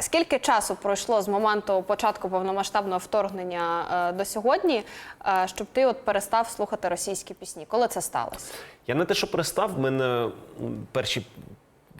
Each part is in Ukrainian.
Скільки часу пройшло з моменту початку повномасштабного вторгнення е, до сьогодні, е, щоб ти от перестав слухати російські пісні? Коли це сталося? Я не те, що перестав, в мене перші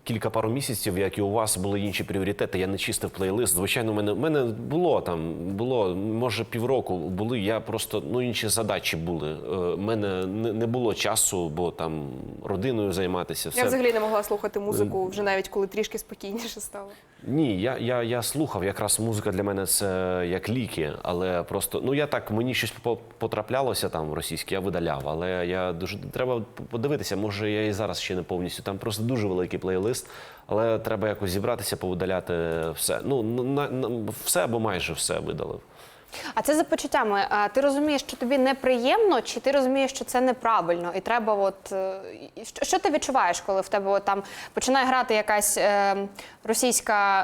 кілька пару місяців, як і у вас, були інші пріоритети. Я не чистив плейлист. Звичайно, в мене, в мене було там, було, може, півроку були. Я просто ну інші задачі були. У мене не, не було часу, бо там родиною займатися. Я взагалі не могла слухати музику вже навіть коли трішки спокійніше стало. Ні, я, я, я слухав, якраз музика для мене це як ліки, але просто ну я так мені щось потраплялося там російське, я видаляв. Але я дуже треба подивитися. Може, я і зараз ще не повністю. Там просто дуже великий плейлист, але треба якось зібратися, повидаляти все. Ну на, на все або майже все видалив. А це за почуттями. Ти розумієш, що тобі неприємно, чи ти розумієш, що це неправильно? І треба, от е, що, що ти відчуваєш, коли в тебе от там починає грати якась е, російська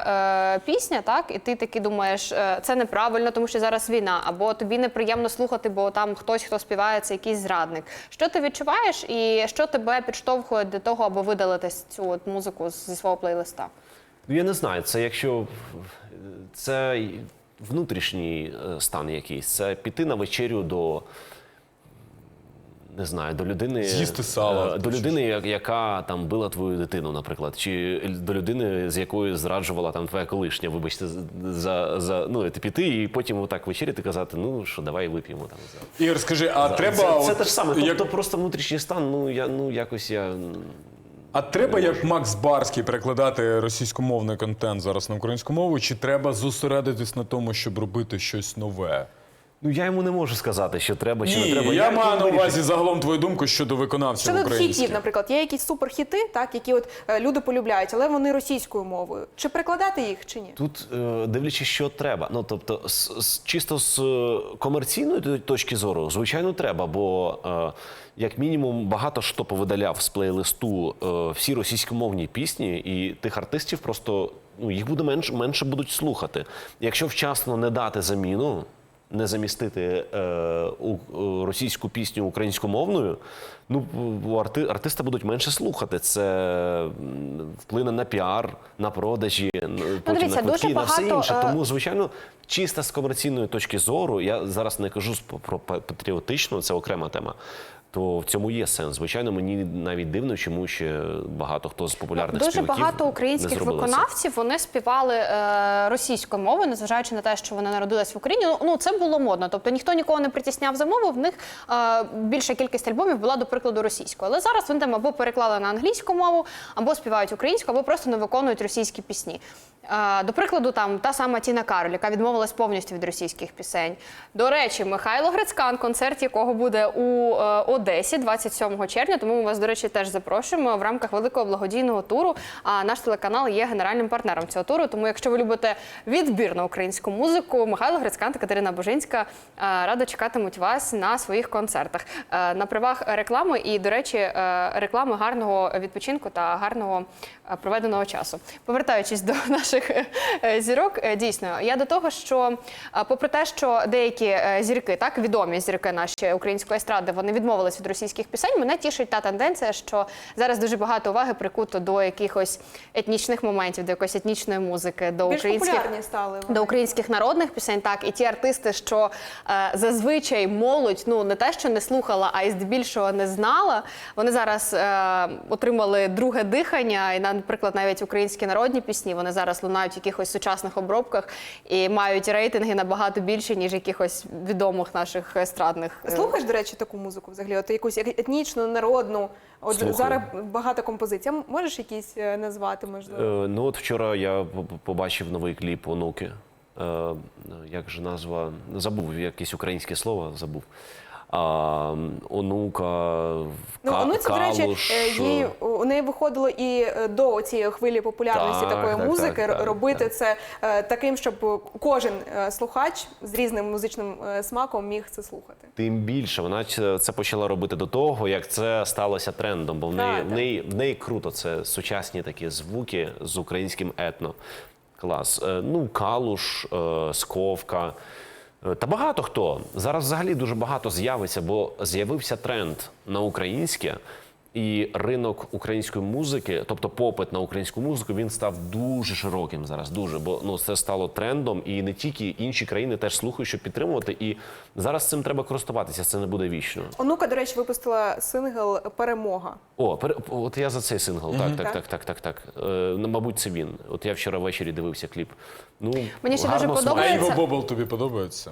е, пісня, так? І ти таки думаєш, е, це неправильно, тому що зараз війна, або тобі неприємно слухати, бо там хтось, хто співає, це якийсь зрадник. Що ти відчуваєш, і що тебе підштовхує до того, аби видалити цю от музику зі свого плейлиста? Ну я не знаю, це якщо це внутрішній е, стан якийсь, це піти на вечерю до. Не знаю, до людини З'їсти сало. е, до людини, яка там била твою дитину, наприклад, чи до людини, з якою зраджувала там твоя колишня, вибачте, за, за ну ти піти і потім отак вечеряти казати, ну що давай вип'ємо там за Ігор, скажи, а треба це, це те ж саме. як- Тобто просто внутрішній стан. Ну я ну якось я А треба, як Макс Барський, перекладати російськомовний контент зараз на українську мову, чи треба зосередитись на тому, щоб робити щось нове? Ну я йому не можу сказати, що треба, чи Ні, не треба. я маю на увазі загалом твою думку щодо виконавців Щодо українських. хітів, наприклад, є якісь суперхіти, так які от е, люди полюбляють, але вони російською мовою. Чи перекладати їх, чи ні? Тут е, дивлячись, що треба. Ну тобто, з, з- чисто з е, комерційної то- точки зору, звичайно, треба, бо е, як мінімум багато що повидаляв з плейлисту е, всі російськомовні пісні, і тих артистів просто ну їх буде менше менше будуть слухати. Якщо вчасно не дати заміну. Не замістити е, у, російську пісню українськомовною, ну арти, артиста будуть менше слухати. Це вплине на піар, на продажі, н- потім Ну, дивіться, на квитки, на все багато, інше. е, Тому, звичайно, чисто з комерційної точки зору, я зараз не кажу про па- патріотичну, це окрема тема. То в цьому є сенс. Звичайно, мені навіть дивно, чому ще багато хто з популярних Дуже співаків багато не українських це. виконавців вони співали е, російською мовою, незважаючи на те, що вони народились в Україні. Ну, Ну це було модно. Тобто ніхто нікого не притісняв за мову. В них е, більша кількість альбомів була до прикладу російською. Але зараз вони там або переклали на англійську мову, або співають українською, або просто не виконують російські пісні. Е, До прикладу, там та сама Тіна Кароль, яка відмовилась повністю від російських пісень. До речі, Михайло Грицькан, концерт якого буде у е, Одесі 27 червня. Тому ми вас, до речі, теж запрошуємо в рамках великого благодійного туру. А наш телеканал є генеральним партнером цього туру. Тому, якщо ви любите відбір на українську музику, Михайло Грицькан та Катерина Божинська рада радо чекатимуть вас на своїх концертах. Е, На правах реклами і, до речі, е, реклами гарного відпочинку та гарного е, проведеного часу. Повертаючись до наших е, зірок, е, дійсно, я до того, що е, попри те, що деякі е, зірки, так відомі зірки наші української естради, вони відмовились від російських пісень. Мене тішить та тенденція, що зараз дуже багато уваги прикуто до якихось етнічних моментів, до якоїсь етнічної музики, до Більш українських стали вони. до українських народних пісень, так і ті артисти, що е, зазвичай молодь, ну не те, що не слухала, а й здебільшого не знала. Вони зараз е, отримали друге дихання, і, наприклад, навіть українські народні пісні вони зараз лунають в якихось сучасних обробках і мають рейтинги набагато більше, ніж якихось відомих наших естрадних. е, Слухаєш, до речі, таку музику взагалі? От якусь етнічну, народну. От Слухаю. зараз багато композицій. Можеш якісь е, назвати, можливо? Е, ну от вчора я по- по- побачив новий кліп онуки. Е, як же назва? Забув якесь українське слово, забув. А, онука, Ну, Ка- онуці, до речі, Калуш, е, їй, у неї виходило і е, до цієї хвилі популярності Так, такої так, музики так, так, робити так. це е, таким, щоб кожен е, слухач з різним музичним е, смаком міг це слухати. Тим більше вона це це почала робити до того, як це сталося трендом. Бо в неї, Так, в неї, в неї круто. Це сучасні такі звуки з українським етно. Клас. Е, Ну, Калуш, е, Сковка. Е, Та багато хто. Зараз взагалі дуже багато з'явиться, бо з'явився тренд на українське. І ринок української музики, тобто попит на українську музику, він став дуже широким зараз. Дуже, бо ну це стало трендом, і не тільки інші країни теж слухають, щоб підтримувати. І зараз цим треба користуватися. Це не буде вічно. Онука, до речі, випустила сингл Перемога. О, пере- от я за цей сингл. Так, так, Так. так, так, так, так. Е, ну, мабуть, це він. От я вчора ввечері дивився кліп. Ну Мені ще дуже смак. А подобається. Іво Бобол тобі подобається?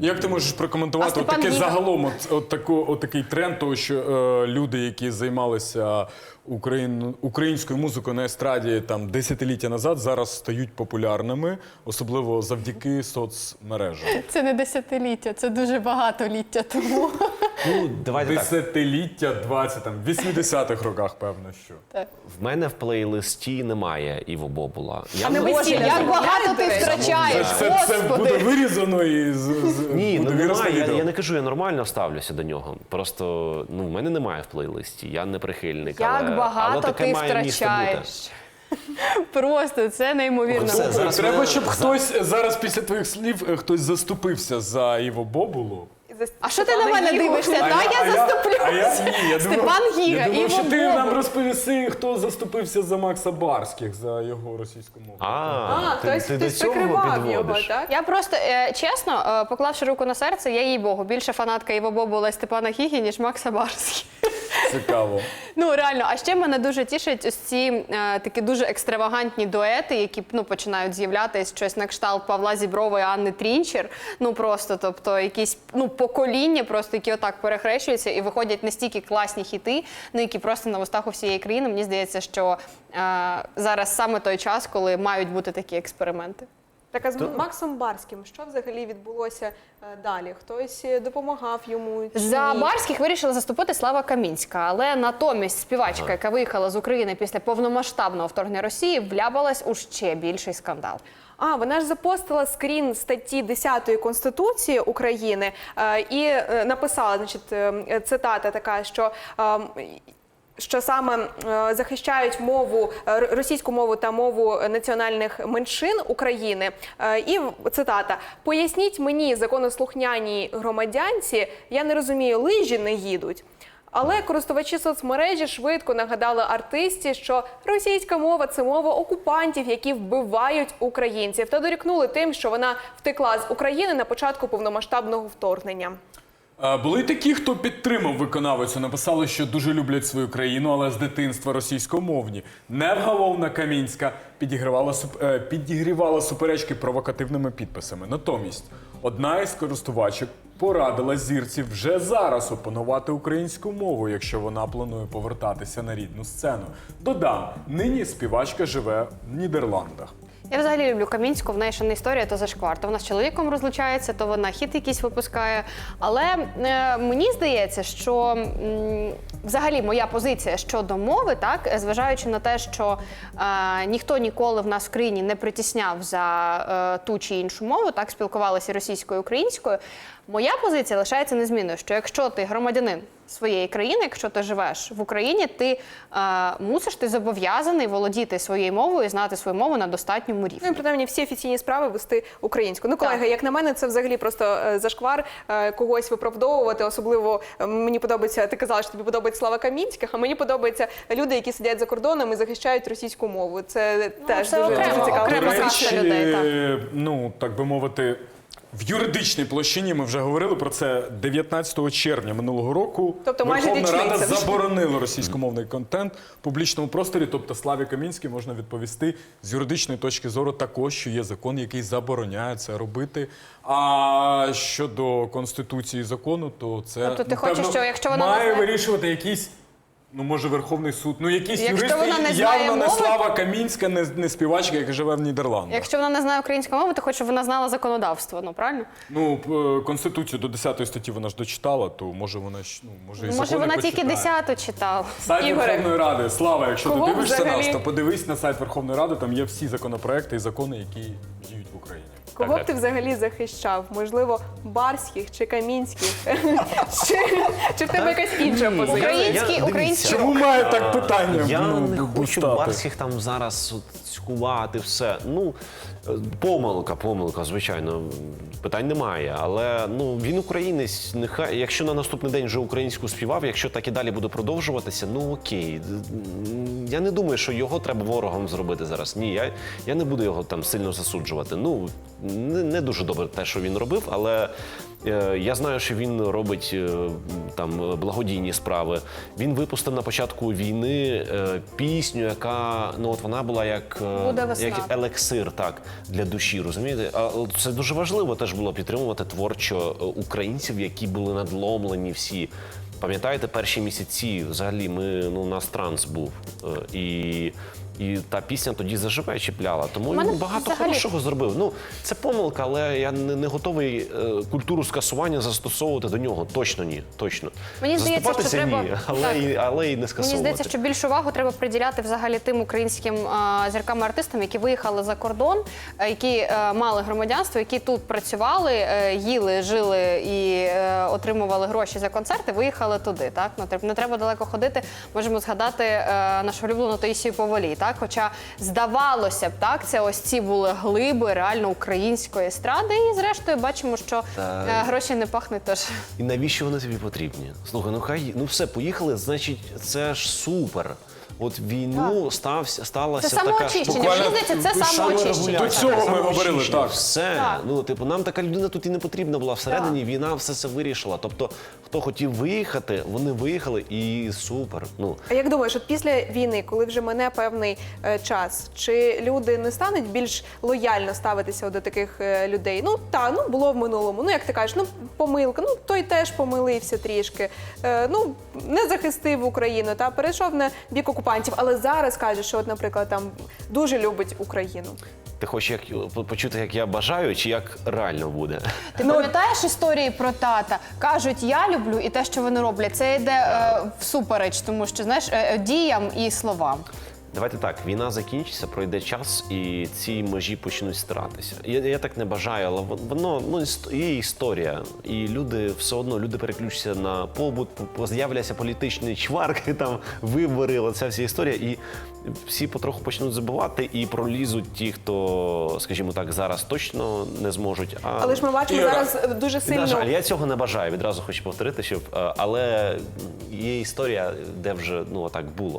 Як ти можеш прокоментувати от таке Гіга? загалом от, от, таку, от такий тренд, того, що е, люди, які займалися Україн, українською музикою на естраді там десятиліття назад, зараз стають популярними, особливо завдяки соцмережам. Це не десятиліття, це дуже багатоліття тому. Ну, давайте так. Десятиліття 20, там, 80-х роках, певно, що. В мене в плейлисті немає Іво Бобула. Я А не весілля як багато ти втрачаєш, Це, це буде господи. вирізано і з, з, Ні, ну буде виросте немає. Я, відео. я не кажу, я нормально ставлюся до нього. Просто ну, в мене немає в плейлисті. Я не прихильник. Як але, але багато таке ти має місце бути. втрачаєш. Просто це неймовірно. Все, зараз Треба, мене- щоб хтось зараз після твоїх слів е, хтось заступився за Іво Бобулу. А що ти на мене дивишся? Та я заступлю. А я, ні, я думав, Степан Гіга, я думав, Іво що ти нам розповіси, хто заступився за Макса Барських, за його російську мову. А, ти, хтось, ти до хтось цього прикривав його, підводиш. так? Я просто е, чесно, е, поклавши руку на серце, я їй Богу, більше фанатка Іво Бобула і Степана Гігі, ніж Макса Барський. Цікаво. Ну реально, а ще мене дуже тішать ось ці е, такі дуже екстравагантні дуети, які ну починають з'являтися щось на кшталт Павла Зіброва і Анни Трінчер. Ну просто, тобто, якісь ну покоління, просто які отак перехрещуються і виходять настільки класні хіти, ну які просто на вустах у всієї країни. Мені здається, що е, зараз саме той час, коли мають бути такі експерименти. Так, а з Максом Барським, що взагалі відбулося е, далі? Хтось е, допомагав йому? Чи За ні? Барських вирішила заступити Слава Камінська, але натомість співачка, яка виїхала з України після повномасштабного вторгнення Росії, вляпалась у ще більший скандал. А, вона ж запостила скрін статті 10 Конституції України е, і е, написала, значить, е, цитата така, що. е, що саме е, захищають мову е, російську мову та мову національних меншин України. Е, і цитата: поясніть мені, законослухняній громадянці, я не розумію, лижі не їдуть. Але користувачі соцмережі швидко нагадали артисті, що російська мова це мова окупантів, які вбивають українців, та дорікнули тим, що вона втекла з України на початку повномасштабного вторгнення. Були такі, хто підтримав виконавицю, написали, що дуже люблять свою країну, але з дитинства російськомовні. Невгамовна Камінська підігрівала, е, підігрівала суперечки провокативними підписами. Натомість одна із користувачок порадила зірці вже зараз опанувати українську мову, якщо вона планує повертатися на рідну сцену. Додам, нині співачка живе в Нідерландах. Я взагалі люблю Камінську, в неї ще не історія, то зашквар. То вона з чоловіком розлучається, то вона хіт якийсь випускає. Але е, мені здається, що м, взагалі моя позиція щодо мови, так, зважаючи на те, що е, ніхто ніколи в нас в країні не притісняв за е, ту чи іншу мову, так спілкувалися російською українською. Моя позиція лишається незмінною, що якщо ти громадянин своєї країни, якщо ти живеш в Україні, ти е, мусиш, ти зобов'язаний володіти своєю мовою і знати свою мову на достатньому рівні. Ну і принаймні всі офіційні справи вести українською. Ну, колеги, Так. як на мене, це взагалі просто е, зашквар е, когось виправдовувати. Особливо е, мені подобається. Ти казала, що тобі подобається слава Камінських, а мені подобаються люди, які сидять за кордоном і захищають російську мову. Це теж це дуже, окремо, дуже цікаво. окремо людей, так. ну так би мовити. В юридичній площині ми вже говорили про це 19 червня минулого року. Тобто майже Верховна Рада вже. заборонила російськомовний контент в публічному просторі. Тобто Славі Камінській можна відповісти з юридичної точки зору також, що є закон, який забороняє це робити. А щодо конституції закону, то це Тобто ти напевно, хочеш, що якщо вона має вирішувати якийсь. Ну, може, Верховний суд. Ну, якісь Якщо юристи, вона не знає явно не мови- Слава Камінська, не, не співачка, яка живе в Нідерландах. Якщо вона не знає української мови, то хоч щоб вона знала законодавство, ну правильно? Ну, п- е, Конституцію до 10 статті вона ж дочитала, то може вона ж, ну, може, і Може, закони вона тільки почитає. 10 читала. Сайт Ігоре. Верховної Ради. Слава, якщо Кого ти дивишся взагалі? нас, то подивись на сайт Верховної Ради, там є всі законопроекти і закони, які діють в Україні. Кого б ти взагалі захищав? Можливо, барських чи камінських? чи, чи в тебе якась інша позиція? Український- Чому має так питання? Я ну, не хочу стати? барських там зараз от цькувати, все. Ну, е, помилка, помилка, звичайно, питань немає. Але ну, він українець, нехай, якщо на наступний день вже українську співав, якщо так і далі буде продовжуватися, ну окей. Я не думаю, що його треба ворогом зробити зараз. Ні, я, я не буду його там сильно засуджувати. Ну, не, не дуже добре те, що він робив, але е, я знаю, що він робить е, там благодійні справи. Він випустив на початку війни е, пісню, яка ну от вона була як, як елексир, так для душі. Розумієте? А це дуже важливо теж було підтримувати творчо українців, які були надломлені всі. Пам'ятаєте, перші місяці взагалі ми ну у нас транс був е, і. І та пісня тоді заживе чіпляла. Тому він багато взагалі- хорошого зробив. Ну це помилка, але я не, не готовий е, культуру скасування застосовувати до нього. Точно ні. Точно Мені здається, що Заступатися треба- ні, але, так. і, але і не Мені здається, що більшу увагу треба приділяти взагалі тим українським а, зіркам артистам, які виїхали за кордон, е, які е, мали громадянство, які тут працювали, е, їли, жили і е, отримували гроші за концерти. Виїхали туди. Так ну не треба далеко ходити. Можемо згадати е, нашу улюблену Таїсію Поволій. Так, хоча здавалося б, так це ось ці були глиби реально української естради. І зрештою бачимо, що Та- е, гроші не пахнуть теж. І навіщо вони тобі потрібні? Слухай, ну хай ну все, поїхали, значить, це ж супер. От війну стався, сталася Це така самоочищення. Мені здається, це самоочищення. До цього ми говорили, так. Все. Так. Ну, типу, нам така людина тут і не потрібна була. Всередині війна все це вирішила. Тобто, хто хотів виїхати, вони виїхали і супер. Ну, А як думаєш, от після війни, коли вже мине певний е, час, чи люди не стануть більш лояльно ставитися до таких е, людей? Ну та ну було в минулому. Ну як ти кажеш, ну помилка, ну той теж помилився трішки. Е, ну не захистив Україну та перейшов на бік окупантів. Але зараз каже, що, от, наприклад, там дуже любить Україну. ти хочеш як почути, як я бажаю, чи як реально буде? Ти пам'ятаєш історії про тата? Кажуть, я люблю, і те, що вони роблять, це йде е, всупереч, тому що знаєш е, е, діям і словам. Давайте так, війна закінчиться, пройде час, і ці межі почнуть стиратися. Я, я так не бажаю, але воно ну є історія, і люди все одно люди переключаться на побут, по- з'являться політичні чварки, там вибори, оця вся історія, і всі потроху почнуть забувати і пролізуть ті, хто, скажімо так, зараз точно не зможуть. А Але ж ми бачимо Іра, зараз дуже на жаль, я цього не бажаю. Відразу хочу повторити, щоб е, але є історія, де вже ну так було.